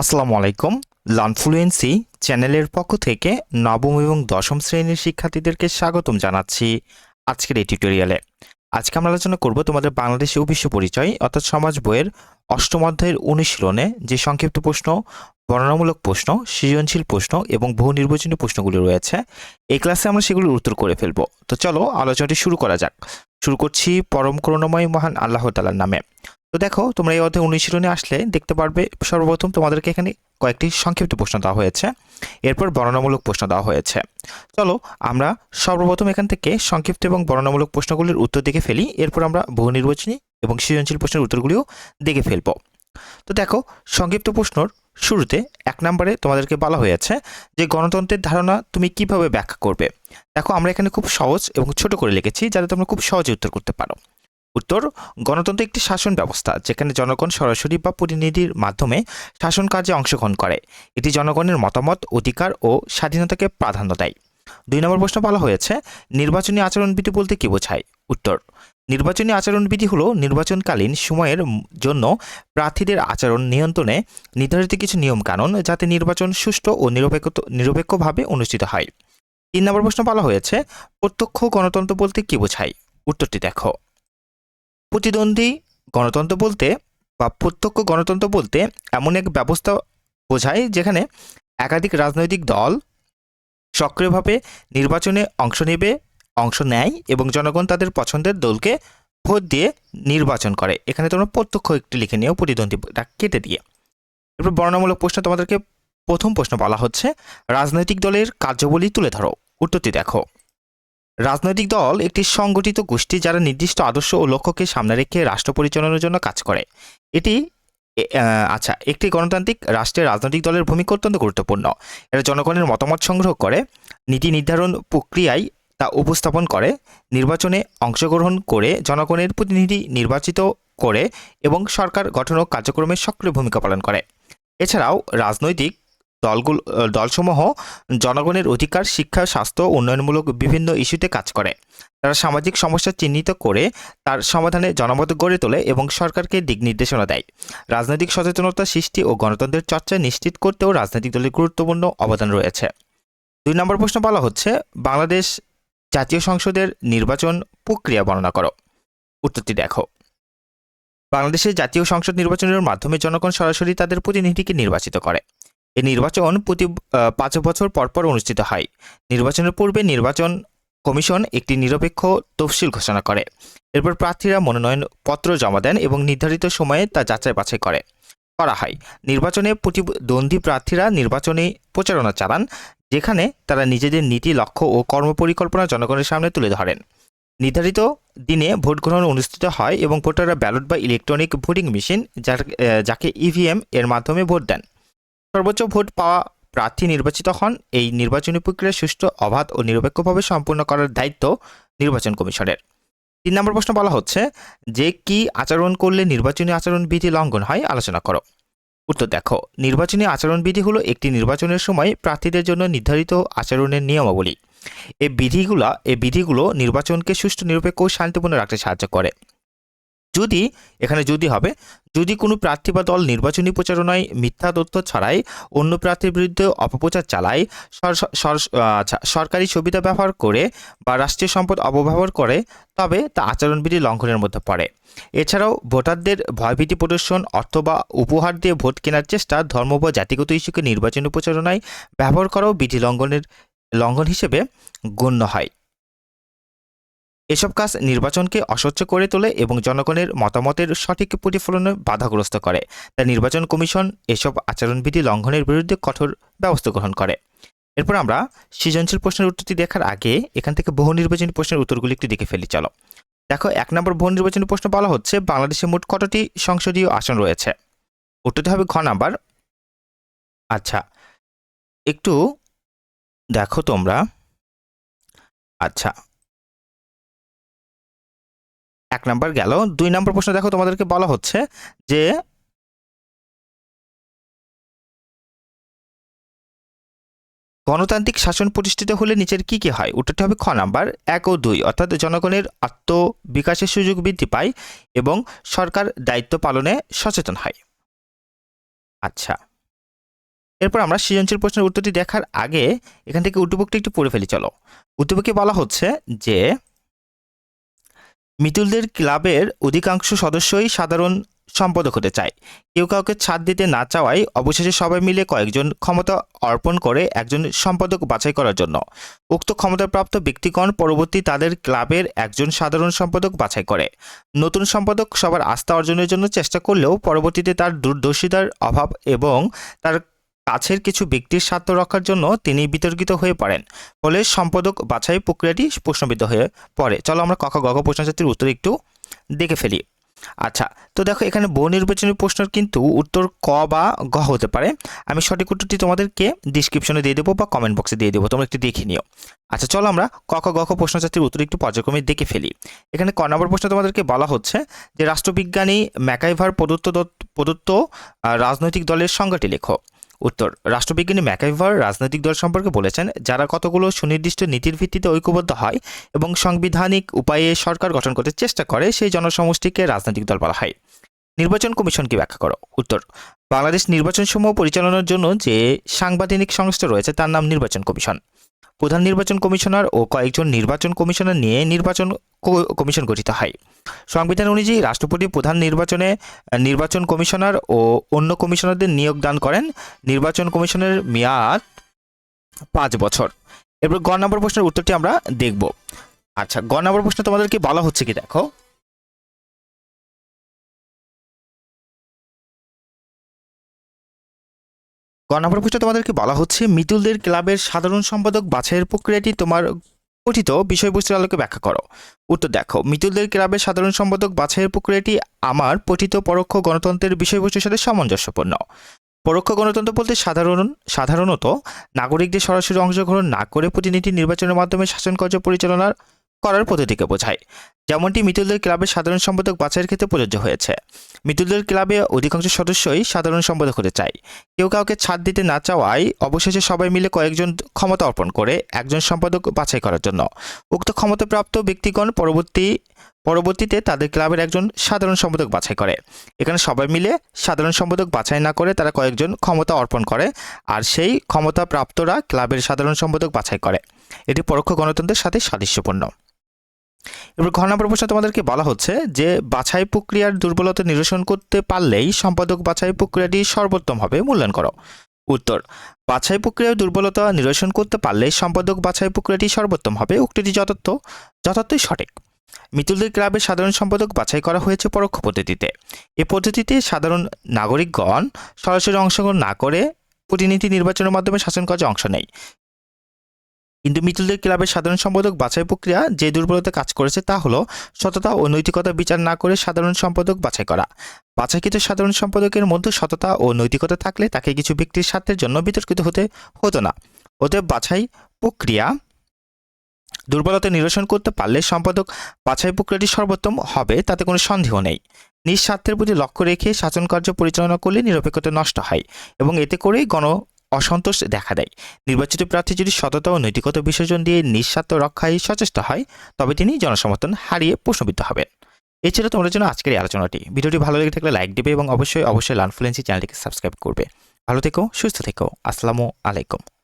আসসালামু আলাইকুম। লানফ্লুয়েন্সি চ্যানেলের পক্ষ থেকে নবম এবং দশম শ্রেণির শিক্ষার্থীদেরকে স্বাগতম জানাচ্ছি আজকের এই টিউটোরিয়ালে আজকে আমরা আলোচনা করব তোমাদের বাংলাদেশি ও পরিচয়, অর্থাৎ সমাজ বইয়ের অষ্টম অধ্যায়ের অনুশীলনে যে সংক্ষিপ্ত প্রশ্ন, বর্ণনামূলক প্রশ্ন, সৃজনশীল প্রশ্ন এবং বহু নির্বাচনী প্রশ্নগুলি রয়েছে, এই ক্লাসে আমরা সেগুলির উত্তর করে ফেলব। তো চলো আলোচনাটি শুরু করা যাক। শুরু করছি পরম করুণাময় মহান আল্লাহ তালার নামে। তো দেখো, তোমরা এই অধ্যায় অনুশীলনে আসলে দেখতে পারবে সর্বপ্রথম তোমাদেরকে এখানে কয়েকটি সংক্ষিপ্ত প্রশ্ন দেওয়া হয়েছে। এরপর বর্ণনামূলক প্রশ্ন দেওয়া হয়েছে। চলো, আমরা সর্বপ্রথম এখান থেকে সংক্ষিপ্ত এবং বর্ণনামূলক প্রশ্নগুলির উত্তর দেখে ফেলি। এরপর আমরা বহু নির্বাচনী এবং সৃজনশীল প্রশ্নের উত্তরগুলিও দেখে ফেলব। তো দেখো, সংক্ষিপ্ত প্রশ্নর শুরুতে এক নম্বরে তোমাদেরকে বলা হয়েছে যে গণতন্ত্রের ধারণা তুমি কীভাবে ব্যাখ্যা করবে। দেখো, আমরা এখানে খুব সহজ এবং ছোট করে লিখেছি যাতে তোমরা খুব সহজে উত্তর করতে পারো। উত্তর, গণতন্ত্র একটি শাসন ব্যবস্থা, যেখানে জনগণ সরাসরি বা প্রতিনিধির মাধ্যমে শাসন কার্যে অংশগ্রহণ করে। এটি জনগণের মতামত, অধিকার ও স্বাধীনতাকে প্রাধান্য দেয়। দুই নম্বর প্রশ্ন বলা হয়েছে, নির্বাচনী আচরণবিধি বলতে কি বোঝায়? উত্তর, নির্বাচনী আচরণবিধি হল নির্বাচনকালীন সময়ের জন্য প্রার্থীদের আচরণ নিয়ন্ত্রণে নির্ধারিত কিছু নিয়মকানুন যাতে নির্বাচন সুষ্ঠু ও নিরপেক্ষ, নিরপেক্ষভাবে অনুষ্ঠিত হয়। তিন নম্বর প্রশ্ন বলা হয়েছে, প্রত্যক্ষ গণতন্ত্র বলতে কি বোঝায়? উত্তরটি দেখো। প্রতিদ্বন্দ্বী গণতন্ত্র বলতে বা প্রত্যক্ষ গণতন্ত্র বলতে এমন এক ব্যবস্থা বোঝায় যেখানে একাধিক রাজনৈতিক দল সক্রিয়ভাবে নির্বাচনে অংশ নেবে, অংশ নেয় এবং জনগণ তাদের পছন্দের দলকে ভোট দিয়ে নির্বাচন করে। এখানে তোমরা প্রত্যক্ষ একটি লিখে নিও প্রতিদ্বন্দ্বীটা কেটে দিয়ে। এরপর বর্ণনামূলক প্রশ্ন তোমাদেরকে প্রথম প্রশ্ন বলা হচ্ছে, রাজনৈতিক দলের কার্যাবলী তুলে ধরো। উত্তরটি দেখো। রাজনৈতিক দল একটি সংগঠিত গোষ্ঠী যারা নির্দিষ্ট আদর্শ ও লক্ষ্যকে সামনে রেখে রাষ্ট্র পরিচালনার জন্য কাজ করে। এটি আচ্ছা একটি গণতান্ত্রিক রাষ্ট্রের রাজনৈতিক দলের ভূমিকা অত্যন্ত গুরুত্বপূর্ণ। এরা জনগণের মতামত সংগ্রহ করে, নীতি নির্ধারণ প্রক্রিয়ায় তা উপস্থাপন করে, নির্বাচনে অংশগ্রহণ করে, জনগণের প্রতিনিধি নির্বাচিত করে এবং সরকার গঠন ও কার্যক্রমে সক্রিয় ভূমিকা পালন করে। এছাড়াও রাজনৈতিক দলগুলো দলসমূহ জনগণের অধিকার, শিক্ষা, স্বাস্থ্য উন্নয়নমূলক বিভিন্ন ইস্যুতে কাজ করে। তারা সামাজিক সমস্যা চিহ্নিত করে তার সমাধানে জনমত গড়ে তোলে এবং সরকারকে দিক নির্দেশনা দেয়। রাজনৈতিক সচেতনতা সৃষ্টি ও গণতন্ত্রের চর্চা নিশ্চিত করতেও রাজনৈতিক দলের গুরুত্বপূর্ণ অবদান রয়েছে। দুই নম্বর প্রশ্ন বলা হচ্ছে, বাংলাদেশ জাতীয় সংসদের নির্বাচন প্রক্রিয়া বর্ণনা করো। উত্তরটি দেখো। বাংলাদেশের জাতীয় সংসদ নির্বাচনের মাধ্যমে জনগণ সরাসরি তাদের প্রতিনিধিকে নির্বাচিত করে। এই নির্বাচন প্রতি পাঁচ বছর পর পর অনুষ্ঠিত হয়। নির্বাচনের পূর্বে নির্বাচন কমিশন একটি নিরপেক্ষ তফসিল ঘোষণা করে। এরপর প্রার্থীরা মনোনয়ন পত্র জমা দেন এবং নির্ধারিত সময়ে তা যাচাই বাছাই করে, করা হয়। নির্বাচনে প্রতিদ্বন্দ্বী প্রার্থীরা নির্বাচনে প্রচারণা চালান, যেখানে তারা নিজেদের নীতি, লক্ষ্য ও কর্মপরিকল্পনা জনগণের সামনে তুলে ধরেন। নির্ধারিত দিনে ভোট গ্রহণ অনুষ্ঠিত হয় এবং ভোটাররা ব্যালট বা ইলেকট্রনিক ভোটিং মেশিন যাকে ইভিএম এর মাধ্যমে ভোট দেন। সর্বোচ্চ ভোট পাওয়া প্রার্থী নির্বাচিত হন। এই নির্বাচনী প্রক্রিয়া সুষ্ঠু, অবাধ ও নিরপেক্ষভাবে সম্পূর্ণ করার দায়িত্ব নির্বাচন কমিশনের। তিন নম্বর প্রশ্ন বলা হচ্ছে, যে কি আচরণ করলে নির্বাচনী আচরণবিধি লঙ্ঘন হয়, আলোচনা করো। উত্তর দেখো, নির্বাচনী আচরণবিধি হলো একটি নির্বাচনের সময় প্রার্থীদের জন্য নির্ধারিত আচরণের নিয়মাবলী। এই বিধিগুলা, এ বিধিগুলো নির্বাচনকে সুষ্ঠু, নিরপেক্ষ ও শান্তিপূর্ণ রাখতে সাহায্য করে। যদি, এখানে যদি হবে, যদি কোনো প্রার্থী বা দল নির্বাচনী প্রচারণায় মিথ্যা তথ্য ছাড়াই অন্য প্রার্থীর বিরুদ্ধে অপপ্রচার চালায় আচ্ছা সরকারি সুবিধা ব্যবহার করে বা রাষ্ট্রীয় সম্পদ অপব্যবহার করে, তবে তা আচরণবিধি লঙ্ঘনের মধ্যে পড়ে। এছাড়াও ভোটারদের ভয়ভীতি প্রদর্শন, অর্থ বা উপহার দিয়ে ভোট কেনার চেষ্টা ধর্ম বা জাতিগত ইস্যুকে নির্বাচনী প্রচারণায় ব্যবহার করাও বিধি লঙ্ঘনের, লঙ্ঘন হিসেবে গণ্য হয়। এসব কাজ নির্বাচনকে অস্বচ্ছ করে তোলে এবং জনগণের মতামতের সঠিক প্রতিফলনে বাধাগ্রস্ত করে। তাই নির্বাচন কমিশন এসব আচরণবিধি লঙ্ঘনের বিরুদ্ধে কঠোর ব্যবস্থা গ্রহণ করে। এরপর আমরা সৃজনশীল প্রশ্নের উত্তরটি দেখার আগে এখান থেকে বহু নির্বাচনী প্রশ্নের উত্তরগুলি একটু দেখে ফেলি, চলো। দেখো, এক নম্বর বহু নির্বাচনী প্রশ্ন বলা হচ্ছে, বাংলাদেশে মোট কতটি সংসদীয় আসন রয়েছে? উত্তরটি হবে ঘ নাম্বার। আচ্ছা একটু দেখো তোমরা। আচ্ছা এক নাম্বার গেল। দুই নাম্বার প্রশ্ন দেখো তোমাদেরকে বলা হচ্ছে যে গণতান্ত্রিক শাসন প্রতিষ্ঠিত হলে নিচের কি কি হয়? উত্তরটি হবে খ নাম্বার। এক ও দুই, অর্থাৎ জনগণের আত্মবিকাশের সুযোগ বৃদ্ধি পায় এবং সরকার দায়িত্ব পালনে সচেতন হয়। আচ্ছা। এরপর আমরা সৃজনশীল প্রশ্নের উত্তরটি দেখার আগে এখান থেকে উদ্দীপকটি একটু পড়ে ফেলি, চলো। উদ্দীপকে বলা হচ্ছে যে মিতুলদের ক্লাবের অধিকাংশ সদস্যই সাধারণ সম্পাদক হতে চায়। কেউ কাউকে ছাড় দিতে না চাওয়ায় অবশেষে সবাই মিলে কয়েকজন ক্ষমতা অর্পণ করে একজন সম্পাদক বাছাই করার জন্য। উক্ত ক্ষমতাপ্রাপ্ত ব্যক্তিগণ পরবর্তী তাদের ক্লাবের একজন সাধারণ সম্পাদক বাছাই করে। নতুন সম্পাদক সবার আস্থা অর্জনের জন্য চেষ্টা করলেও পরবর্তীতে তার দূরদর্শিতার অভাব এবং তার কাছের কিছু ব্যক্তির স্বার্থ রক্ষার জন্য তিনি বিতর্কিত হয়ে পড়েন। ফলে সম্পাদক বাছাই প্রক্রিয়াটি প্রশ্নবিদ্ধ হয়ে পড়ে। চলো আমরা কখ গগ প্রশ্নচাত্রীর উত্তর একটু দেখে ফেলি। আচ্ছা তো দেখো, এখানে বহু নির্বাচনী প্রশ্নের কিন্তু উত্তর ক বা গ হতে পারে। আমি সঠিক উত্তরটি তোমাদেরকে ডিসক্রিপশনে দিয়ে দেবো বা কমেন্ট বক্সে দিয়ে দেবো, তোমরা একটু দেখে নিও। আচ্ছা চলো আমরা ক খ গ খ প্রশ্নচাত্রীর উত্তর একটু পর্যায়ক্রমে দেখে ফেলি। এখানে ক নম্বর প্রশ্ন তোমাদেরকে বলা হচ্ছে যে, রাষ্ট্রবিজ্ঞানী ম্যাকাইভার প্রদত্ত দত- প্রদত্ত রাজনৈতিক দলের সংজ্ঞাটি লেখো। উত্তর। রাষ্ট্রবিজ্ঞানী ম্যাকাইভার রাজনৈতিক দল সম্পর্কে বলেছেন, যারা কতগুলো সুনির্দিষ্ট নীতির ভিত্তিতে ঐক্যবদ্ধ হয় এবং সাংবিধানিক উপায়ে সরকার গঠন করতে চেষ্টা করে, সেই জনসমষ্টিকে রাজনৈতিক দল বলা হয়। নির্বাচন কমিশন কি ব্যাখ্যা করো। উত্তর, বাংলাদেশ নির্বাচন সমূহ পরিচালনার জন্য যে সাংবিধানিক সংস্থা রয়েছে, তার নাম নির্বাচন কমিশন। প্রধান নির্বাচন কমিশনার ও কয়েকজন নির্বাচন কমিশনার নিয়ে নির্বাচন কমিশন গঠিত হয়। সংবিধান অনুযায়ী রাষ্ট্রপতি প্রধান নির্বাচনে, নির্বাচন কমিশনার ও অন্য কমিশনারদের নিয়োগ দান করেন। নির্বাচন কমিশনের মেয়াদ পাঁচ বছর। এরপর গ নম্বর প্রশ্নের উত্তরটি আমরা দেখব। আচ্ছা গ নম্বর প্রশ্ন তোমাদেরকে বলা হচ্ছে কি দেখো? গ তোমাদেরকে বলা হচ্ছে, মিতুলদের ক্লাবের সাধারণ সম্পাদক বাছাইয়ের প্রক্রিয়াটি তোমার গঠিত বিষয়বস্তুর আলোকে ব্যাখ্যা করো। উত্তর দেখো, মিতুলদের ক্লাবের সাধারণ সম্পাদক বাছাইয়ের প্রক্রিয়াটি আমার পঠিত পরোক্ষ গণতন্ত্রের বিষয়বস্তুর সাথে সামঞ্জস্যপূর্ণ। পরোক্ষ গণতন্ত্র বলতে সাধারণ, সাধারণত নাগরিকদের সরাসরি অংশগ্রহণ না করে প্রতিনিধি নির্বাচনের মাধ্যমে শাসন কার্য পরিচালনা করার পদ্ধতিকে বোঝায়। যেমনটি মিতুলদের ক্লাবের সাধারণ সম্পাদক বাছাইয়ের ক্ষেত্রে প্রযোজ্য হয়েছে। মিতুলদের ক্লাবে অধিকাংশ সদস্যই সাধারণ সম্পাদক হতে চায়। কেউ কাউকে ছাড় দিতে না চাওয়ায় অবশেষে সবাই মিলে কয়েকজন ক্ষমতা অর্পণ করে একজন সম্পাদক বাছাই করার জন্য। উক্ত ক্ষমতাপ্রাপ্ত ব্যক্তিগণ পরবর্তী, পরবর্তীতে তাদের ক্লাবের একজন সাধারণ সম্পাদক বাছাই করে। এখানে সবাই মিলে সাধারণ সম্পাদক বাছাই না করে তারা কয়েকজন ক্ষমতা অর্পণ করে আর সেই ক্ষমতা প্রাপ্তরা ক্লাবের সাধারণ সম্পাদক বাছাই করে। এটি পরোক্ষ গণতন্ত্রের সাথে সাদৃশ্যপূর্ণ। এবার ঘ নম্বর প্রশ্ন তোমাদেরকে বলা হচ্ছে যে, বাছাই প্রক্রিয়ার দুর্বলতা নিরসন করতে পারলেই সম্পাদক বাছাই প্রক্রিয়াটি সর্বোত্তমভাবে মূল্যায়ন করো। উত্তর, বাছাই প্রক্রিয়ার দুর্বলতা নিরসন করতে পারলে সম্পাদক বাছাই প্রক্রিয়াটি সর্বোত্তম হবে। উক্তিটি যথার্থ, যথার্থই সঠিক। মিতুলদের ক্লাবের সাধারণ সম্পাদক বাছাই করা হয়েছে পরোক্ষ পদ্ধতিতে। এ পদ্ধতিতে সাধারণ নাগরিকগণ সরাসরি অংশগ্রহণ না করে প্রতিনিধি নির্বাচনের মাধ্যমে শাসন কাজে অংশ নেয়। কিন্তু মিতুলদের ক্লাবের সাধারণ সম্পাদক বাছাই প্রক্রিয়া যে দুর্বলতা কাজ করেছে তা হলো সততা ও নৈতিকতা বিচার না করে সাধারণ সম্পাদক বাছাই করা। বাছাইকৃত সাধারণ সম্পাদকের মধ্যে সততা ও নৈতিকতা থাকলে তাকে কিছু ব্যক্তির স্বার্থের জন্য বিতর্কিত হতে হতো না। অতএব বাছাই প্রক্রিয়া দুর্বলতা নিরসন করতে পারলে সম্পাদক বাছাই প্রক্রিয়াটি সর্বোত্তম হবে, তাতে কোনো সন্দেহ নেই। নিজ স্বার্থের প্রতি লক্ষ্য রেখে শাসন কার্য পরিচালনা করলে নিরপেক্ষতা নষ্ট হয় এবং এতে করেই গণ অসন্তোষ দেখা দেয়। নির্বাচিত প্রার্থী যদি সততা ও নৈতিকতা বিসর্জন দিয়ে নিঃস্বার্থ রক্ষায় সচেষ্ট হয়, তবে তিনি জনসমর্থন হারিয়ে প্রশ্নবিদ্ধ হবেন। এছাড়া তোমাদের জন্য আজকের এই আলোচনাটি। ভিডিওটি ভালো লেগে থাকলে লাইক দেবে এবং অবশ্যই অবশ্যই লানফ্লুয়েন্সি চ্যানেলটিকে সাবস্ক্রাইব করবে। ভালো থেকো, সুস্থ থেকো। আসসালামু আলাইকুম।